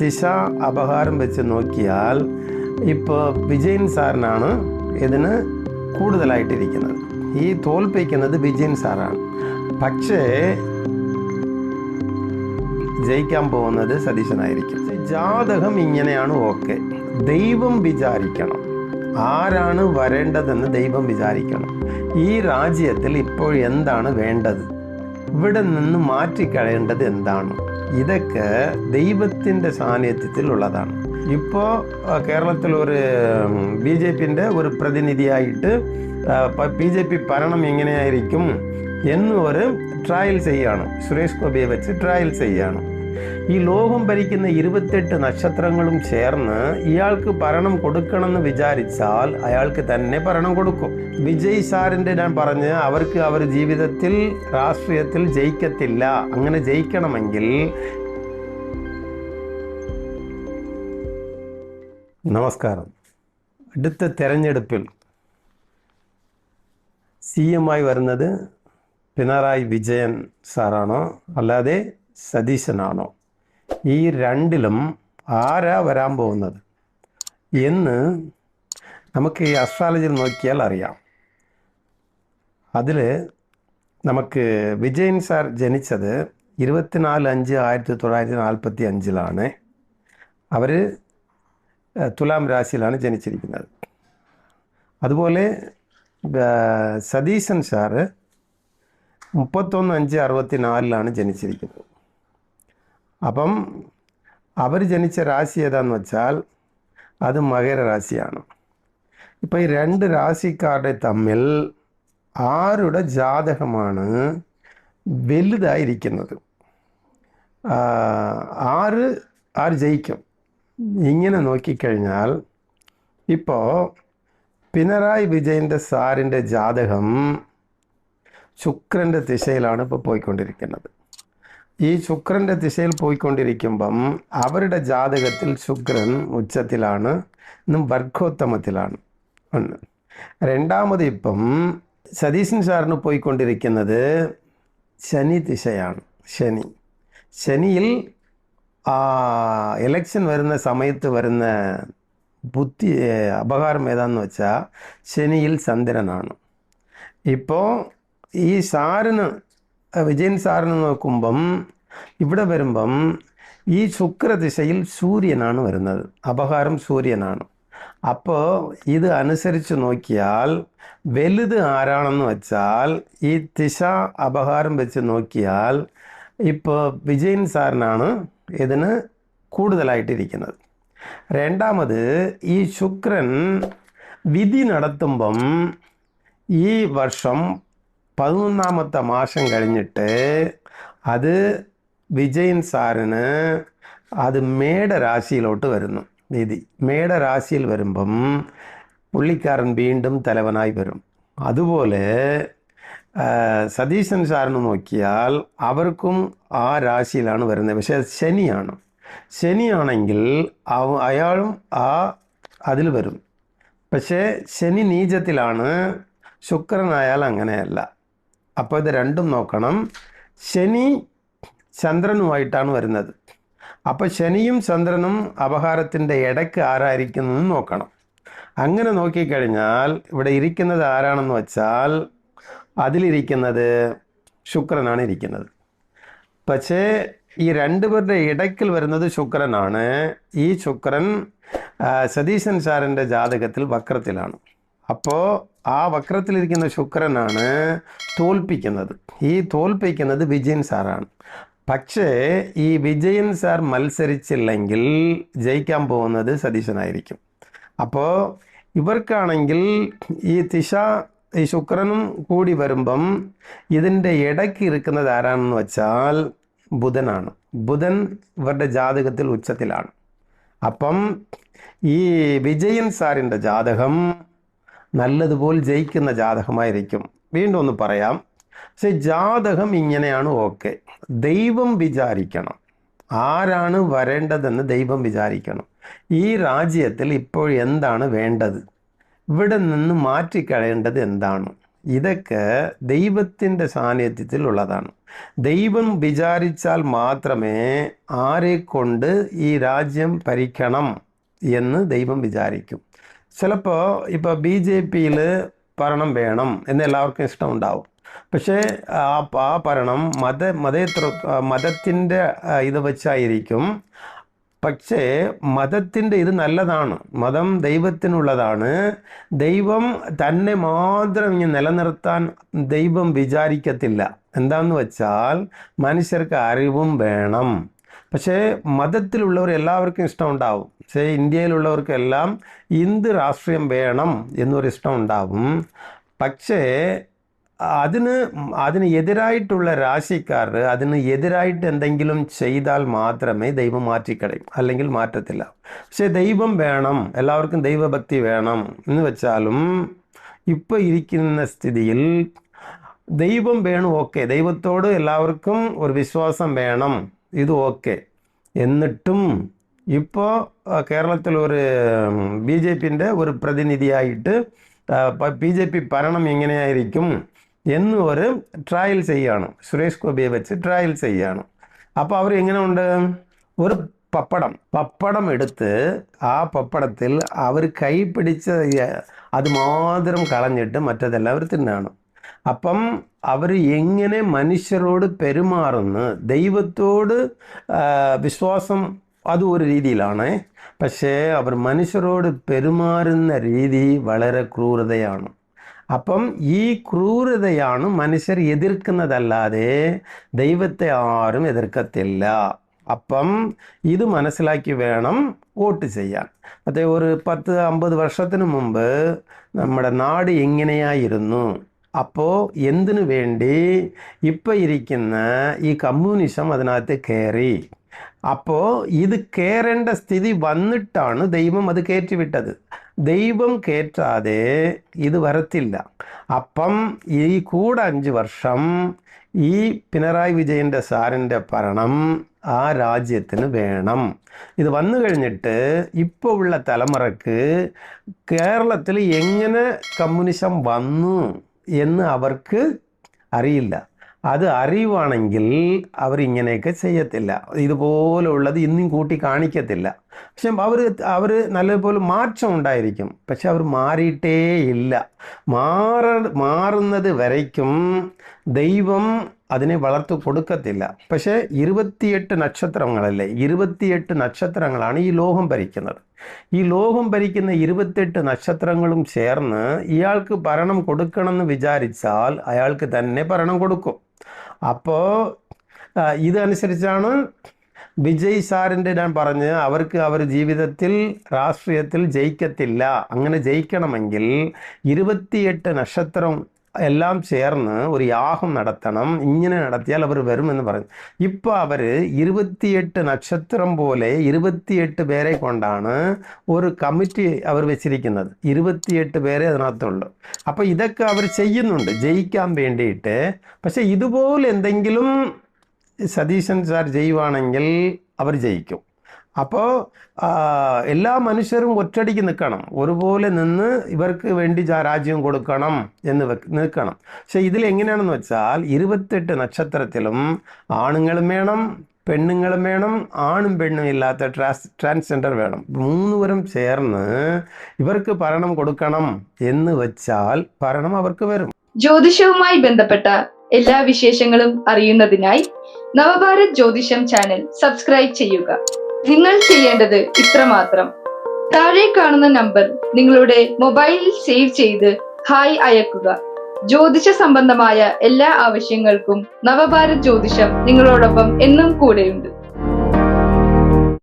ദിശ അപഹാരം വെച്ച് നോക്കിയാൽ ഇപ്പോൾ വിജയൻ സാറിനാണ് ഇതിന് കൂടുതലായിട്ടിരിക്കുന്നത്. ഈ തോൽപ്പിക്കുന്നത് വിജയൻ സാറാണ്. പക്ഷേ ജയിക്കാൻ പോകുന്നത് സതീശനായിരിക്കും. ജാതകം ഇങ്ങനെയാണ് ഓക്കെ. ദൈവം വിചാരിക്കണം. ആരാണ് വരേണ്ടതെന്ന് ദൈവം വിചാരിക്കണം. ഈ രാജ്യത്തിൽ ഇപ്പോൾ എന്താണ് വേണ്ടത്? ഇവിടെ നിന്ന് മാറ്റിക്കളയേണ്ടത് എന്താണ്? ഇതൊക്കെ ദൈവത്തിന്റെ സാന്നിധ്യത്തിലുള്ളതാണ്. ഇപ്പോൾ കേരളത്തിൽ ഒരു ബി ജെ പിന്റെ ഒരു പ്രതിനിധിയായിട്ട് ബി ജെ പി ഭരണം എങ്ങനെയായിരിക്കും എന്ന് ഒരു ട്രയൽ ചെയ്യാണ്. സുരേഷ് ഗോപിയെ വെച്ച് ട്രയൽ ചെയ്യാണ്. ഈ ലോകം ഭരിക്കുന്ന ഇരുപത്തെട്ട് നക്ഷത്രങ്ങളും ചേർന്ന് ഇയാൾക്ക് ഭരണം കൊടുക്കണമെന്ന് വിചാരിച്ചാൽ അയാൾക്ക് തന്നെ ഭരണം കൊടുക്കും. വിജയ് സാറിന്റെ ഞാൻ പറഞ്ഞ് അവർക്ക് അവർ ജീവിതത്തിൽ രാഷ്ട്രീയത്തിൽ ജയിക്കത്തില്ല. അങ്ങനെ ജയിക്കണമെങ്കിൽ നമസ്കാരം. അടുത്ത തെരഞ്ഞെടുപ്പിൽ സി എം ആയി വരുന്നത് പിണറായി വിജയൻ സാറാണോ. അല്ലാതെ സതീശനാണോ? ഈ രണ്ടിലും ആരാ വരാൻ പോകുന്നത്? എന്ന് നമുക്ക് ഈ അസ്ട്രോളജിയിൽ നോക്കിയാൽ അറിയാം. അതിൽ നമുക്ക് വിജയൻ സാർ ജനിച്ചത് ഇരുപത്തിനാല് അഞ്ച് ആയിരത്തി തൊള്ളായിരത്തി നാൽപ്പത്തി അഞ്ചിലാണ്. അവർ തുലാം രാശിയിലാണ് ജനിച്ചിരിക്കുന്നത്. അതുപോലെ സതീശൻ സാറ് മുപ്പത്തൊന്ന് അഞ്ച് അറുപത്തി നാലിലാണ് ജനിച്ചിരിക്കുന്നത്. അപ്പം അവർ ജനിച്ച രാശി ഏതാന്ന് വെച്ചാൽ അത് മകരരാശിയാണ് ഇപ്പം ഈ രണ്ട് രാശിക്കാരുടെ തമ്മിൽ ആരുടെ ജാതകമാണ് വലുതായിരിക്കുന്നത്? ആര് ആര് ജയിക്കും? ഇങ്ങനെ നോക്കിക്കഴിഞ്ഞാൽ ഇപ്പോൾ പിണറായി വിജയന്റെ സാറിന്റെ ജാതകം ശുക്രന്റെ ദിശയിലാണ് ഇപ്പോൾ പോയിക്കൊണ്ടിരിക്കുന്നത്. ഈ ശുക്രന്റെ ദിശയിൽ പോയിക്കൊണ്ടിരിക്കുമ്പം അവരുടെ ജാതകത്തിൽ ശുക്രൻ ഉച്ചത്തിലാണ് ഇന്നും വർഗോത്തമത്തിലാണ്. ഒന്ന്. രണ്ടാമത് ഇപ്പം സതീശൻ സാറിന് പോയിക്കൊണ്ടിരിക്കുന്നത് ശനി ദിശയാണ് ശനി. ശനിയിൽ എലക്ഷൻ വരുന്ന സമയത്ത് വരുന്ന ബുദ്ധി അപകാരം ഏതാന്ന് വെച്ചാൽ ശനിയിൽ ചന്ദ്രനാണ്. ഇപ്പോൾ ഈ സാറിന് വിജയൻ സാറിന് നോക്കുമ്പം ഇവിടെ വരുമ്പം ഈ ശുക്രദിശയിൽ സൂര്യനാണ് വരുന്നത്. അപഹാരം സൂര്യനാണ്. അപ്പോൾ ഇത് അനുസരിച്ച് നോക്കിയാൽ വലുത് ആരാണെന്ന് വെച്ചാൽ ഈ ദിശ അപഹാരം വെച്ച് നോക്കിയാൽ ഇപ്പോൾ വിജയൻ സാറിനാണ് ഇതിന് കൂടുതലായിട്ടിരിക്കുന്നത്. രണ്ടാമത് ഈ ശുക്രൻ വിധി നടത്തുമ്പം ഈ വർഷം പതിനൊന്നാമത്തെ മാസം കഴിഞ്ഞിട്ട് അത് വിജയൻ സാറിന് അത് മേടരാശിയിലോട്ട് വരുന്നു. നിധി മേടരാശിയിൽ വരുമ്പം പുള്ളിക്കാരൻ വീണ്ടും തലവനായി വരും. അതുപോലെ സതീശൻ സാറിന് നോക്കിയാൽ അവർക്കും ആ രാശിയിലാണ് വരുന്നത്. പക്ഷേ അത് ശനിയാണ്. ശനിയാണെങ്കിൽ അയാളും ആ അതിൽ വരും. പക്ഷേ ശനി നീചത്തിലാണ്. ശുക്രനായാൽ അങ്ങനെയല്ല. അപ്പോൾ ഇത് രണ്ടും നോക്കണം. ശനി ചന്ദ്രനുമായിട്ടാണ് വരുന്നത്. അപ്പോൾ ശനിയും ചന്ദ്രനും അപഹാരത്തിന്റെ ഇടയ്ക്ക് ആരായിരിക്കുന്നു നോക്കണം. അങ്ങനെ നോക്കിക്കഴിഞ്ഞാൽ ഇവിടെ ഇരിക്കുന്നത് ആരാണെന്ന് വെച്ചാൽ അതിലിരിക്കുന്നത് ശുക്രനാണ് ഇരിക്കുന്നത്. പക്ഷേ ഈ രണ്ടുപേരുടെ ഇടയ്ക്കിൽ വരുന്നത് ശുക്രനാണ്. ഈ ശുക്രൻ സതീശൻ സാറിന്റെ ജാതകത്തിൽ വക്രത്തിലാണ്. അപ്പോൾ ആ വക്രത്തിലിരിക്കുന്ന ശുക്രനാണ് തോൽപ്പിക്കുന്നത്. ഈ തോൽപ്പിക്കുന്നത് വിജയൻ സാറാണ്. പക്ഷേ ഈ വിജയൻ സാർ മത്സരിച്ചില്ലെങ്കിൽ ജയിക്കാൻ പോകുന്നത് സതീശനായിരിക്കും. അപ്പോൾ ഇവർക്കാണെങ്കിൽ ഈ തിശ ഈ ശുക്രനും കൂടി വരുമ്പം ഇതിന്റെ ഇടയ്ക്ക് ഇരിക്കുന്നത് ആരാണെന്ന് വെച്ചാൽ ബുധനാണ്. ബുധൻ ഇവരുടെ ജാതകത്തിൽ ഉച്ചത്തിലാണ്. അപ്പം ഈ വിജയൻ സാറിന്റെ ജാതകം നല്ലതുപോലെ ജയിക്കുന്ന ജാതകമായിരിക്കും. വീണ്ടും ഒന്ന് പറയാം. പക്ഷെ ജാതകം ഇങ്ങനെയാണ് ഓക്കെ. ദൈവം വിചാരിക്കണം. ആരാണ് വരേണ്ടതെന്ന് ദൈവം വിചാരിക്കണം. ഈ രാജ്യത്തിൽ ഇപ്പോൾ എന്താണ് വേണ്ടത്? ഇവിടെ നിന്ന് മാറ്റിക്കളയേണ്ടത് എന്താണ്? ഇതൊക്കെ ദൈവത്തിന്റെ സാന്നിധ്യത്തിലുള്ളതാണ്. ദൈവം വിചാരിച്ചാൽ മാത്രമേ ആരെ കൊണ്ട് ഈ രാജ്യം ഭരിക്കണം എന്ന് ദൈവം വിചാരിക്കും. ചിലപ്പോൾ ഇപ്പോൾ ബി ജെ പിയിൽ ഭരണം വേണം എന്ന് എല്ലാവർക്കും ഇഷ്ടം ഉണ്ടാവും പക്ഷേ ആ ആ ഭരണം മത മതേതൃ മതത്തിന്റെ ഇത് വെച്ചായിരിക്കും. പക്ഷേ മതത്തിന്റെ ഇത് നല്ലതാണ്. മതം ദൈവത്തിനുള്ളതാണ്. ദൈവം തന്നെ മാത്രം ഇങ്ങനെ നിലനിർത്താൻ ദൈവം വിചാരിക്കത്തില്ല. എന്താന്ന് വെച്ചാൽ മനുഷ്യർക്ക് അറിവും വേണം. പക്ഷേ മതത്തിലുള്ളവർ എല്ലാവർക്കും ഇഷ്ടം ഉണ്ടാവും പക്ഷേ ഇന്ത്യയിലുള്ളവർക്കെല്ലാം ഹിന്ദു രാഷ്ട്രീയം വേണം എന്നൊരു ഇഷ്ടം ഉണ്ടാവും പക്ഷേ അതിന് അതിന് എതിരായിട്ടുള്ള രാശിക്കാർ അതിന് എതിരായിട്ട് എന്തെങ്കിലും ചെയ്താൽ മാത്രമേ ദൈവം മാറ്റിക്കളയും അല്ലെങ്കിൽ മാറ്റത്തില്ല. പക്ഷേ ദൈവം വേണം എല്ലാവർക്കും ദൈവഭക്തി വേണം എന്ന് വെച്ചാലും ഇപ്പോൾ ഇരിക്കുന്ന സ്ഥിതിയിൽ ദൈവം വേണം ഓക്കെ. ദൈവത്തോട് എല്ലാവർക്കും ഒരു വിശ്വാസം വേണം. ഇത് ഓക്കെ. എന്നിട്ടും ഇപ്പോൾ കേരളത്തിൽ ഒരു ബി ജെ പിന്റെ ഒരു പ്രതിനിധിയായിട്ട് ബി ജെ പി ഭരണം എങ്ങനെയായിരിക്കും എന്ന് ഒരു ട്രയൽ ചെയ്യാണ്. സുരേഷ് ഗോപിയെ വെച്ച് ട്രയൽ ചെയ്യാണ്. അപ്പോൾ അവർ എങ്ങനെ ഉണ്ട് ഒരു പപ്പടം പപ്പടം എടുത്ത് ആ പപ്പടത്തിൽ അവർ കൈ പിടിച്ച അത് മാത്രം കളഞ്ഞിട്ട് മറ്റതെല്ലാം അവർ തിന്നാണ്. അപ്പം അവർ എങ്ങനെ മനുഷ്യരോട് പെരുമാറുന്നു ദൈവത്തോട് വിശ്വാസം അതും ഒരു രീതിയിലാണ്. പക്ഷേ അവർ മനുഷ്യരോട് പെരുമാറുന്ന രീതി വളരെ ക്രൂരതയാണ്. അപ്പം ഈ ക്രൂരതയാണ് മനുഷ്യർ എതിർക്കുന്നതല്ലാതെ ദൈവത്തെ ആരും എതിർക്കത്തില്ല. അപ്പം ഇത് മനസ്സിലാക്കി വേണം വോട്ട് ചെയ്യാൻ. അതേ ഒരു പത്ത് അമ്പത് വർഷത്തിന് മുമ്പ് നമ്മുടെ നാട് എങ്ങനെയായിരുന്നു? അപ്പോൾ എന്തിനു വേണ്ടി? ഇപ്പം ഇരിക്കുന്ന ഈ കമ്മ്യൂണിസം അതിനകത്ത് കയറി അപ്പോൾ ഇത് കയറേണ്ട സ്ഥിതി വന്നിട്ടാണ് ദൈവം അത് കയറ്റിവിട്ടത് ദൈവം കയറ്റാതെ ഇത് വരത്തില്ല. അപ്പം ഈ കൂടെ അഞ്ച് വർഷം ഈ പിണറായി വിജയന്റെ സാറിന്റെ ഭരണം ആ രാജ്യത്തിന് വേണം. ഇത് വന്നു കഴിഞ്ഞിട്ട് ഇപ്പോൾ ഉള്ള തലമുറയ്ക്ക് കേരളത്തിൽ എങ്ങനെ കമ്മ്യൂണിസം വന്നു? എന്ന് അവർക്ക് അറിയില്ല. അത് അറിയുവാണെങ്കിൽ അവരിങ്ങനെയൊക്കെ ചെയ്യത്തില്ല. ഇതുപോലുള്ളത് ഇന്നും കൂട്ടി കാണിക്കത്തില്ല. പക്ഷെ അവർ അവർ നല്ലതുപോലെ മാറ്റം ഉണ്ടായിരിക്കും. പക്ഷെ അവർ മാറിയിട്ടേ ഇല്ല മാറ മാറുന്നത് വരയ്ക്കും ദൈവം അതിനെ വളർത്തു കൊടുക്കത്തില്ല. പക്ഷേ ഇരുപത്തിയെട്ട് നക്ഷത്രങ്ങളല്ലേ? ഇരുപത്തിയെട്ട് നക്ഷത്രങ്ങളാണ് ഈ ലോകം ഭരിക്കുന്നത്. ഈ ലോകം ഭരിക്കുന്ന ഇരുപത്തെട്ട് നക്ഷത്രങ്ങളും ചേർന്ന് ഇയാൾക്ക് ഭരണം കൊടുക്കണമെന്ന് വിചാരിച്ചാൽ അയാൾക്ക് തന്നെ ഭരണം കൊടുക്കും. അപ്പോൾ ഇതനുസരിച്ചാണ് വിജയ് സാറിന്റെ ഞാൻ പറഞ്ഞ് അവർക്ക് അവർ ജീവിതത്തിൽ രാഷ്ട്രീയത്തിൽ ജയിക്കത്തില്ല. അങ്ങനെ ജയിക്കണമെങ്കിൽ ഇരുപത്തിയെട്ട് നക്ഷത്രം എല്ലാം ചേർന്ന് ഒരു യാഗം നടത്തണം. ഇങ്ങനെ നടത്തിയാൽ അവർ വരുമെന്ന് പറഞ്ഞു. ഇപ്പോൾ അവർ ഇരുപത്തിയെട്ട് നക്ഷത്രം പോലെ ഇരുപത്തിയെട്ട് പേരെ കൊണ്ടാണ് ഒരു കമ്മിറ്റി അവർ വെച്ചിരിക്കുന്നത്. ഇരുപത്തിയെട്ട് പേരെ അതിനകത്തുള്ളൂ. അപ്പോൾ ഇതൊക്കെ അവർ ചെയ്യുന്നുണ്ട്. ജയിക്കാൻ വേണ്ടിയിട്ട്. പക്ഷേ ഇതുപോലെ എന്തെങ്കിലും സതീശൻ സാർ ചെയ്യുവാണെങ്കിൽ അവർ ജയിക്കും. അപ്പോൾ എല്ലാ മനുഷ്യരും ഒറ്റടിക്ക് നിൽക്കണം. ഒരുപോലെ നിന്ന് ഇവർക്ക് വേണ്ടി രാജ്യം കൊടുക്കണം എന്ന് നിൽക്കണം. പക്ഷെ ഇതിൽ എങ്ങനെയാണെന്ന് വെച്ചാൽ ഇരുപത്തെട്ട് നക്ഷത്രത്തിലും ആണുങ്ങളും വേണം പെണ്ണുങ്ങളും വേണം ആണും പെണ്ണും ഇല്ലാത്ത ട്രാൻസ് ട്രാൻസ്ജെൻഡർ വേണം. മൂന്നുപേരും ചേർന്ന് ഇവർക്ക് ഭരണം കൊടുക്കണം എന്ന് വെച്ചാൽ ഭരണം അവർക്ക് വരും. ജ്യോതിഷവുമായി ബന്ധപ്പെട്ട എല്ലാ വിശേഷങ്ങളും അറിയുന്നതിനായി നവഭാരത് ജ്യോതിഷം ചാനൽ സബ്സ്ക്രൈബ് ചെയ്യുക. നിങ്ങൾ ചെയ്യേണ്ടത് ഇത്ര മാത്രം താഴെ കാണുന്ന നമ്പർ നിങ്ങളുടെ മൊബൈലിൽ സേവ് ചെയ്ത് ഹായ് അയക്കുക. ജ്യോതിഷ സംബന്ധമായ എല്ലാ ആവശ്യങ്ങൾക്കും നവഭാരത് ജ്യോതിഷം നിങ്ങളോടൊപ്പം എന്നും കൂടെയുണ്ട്.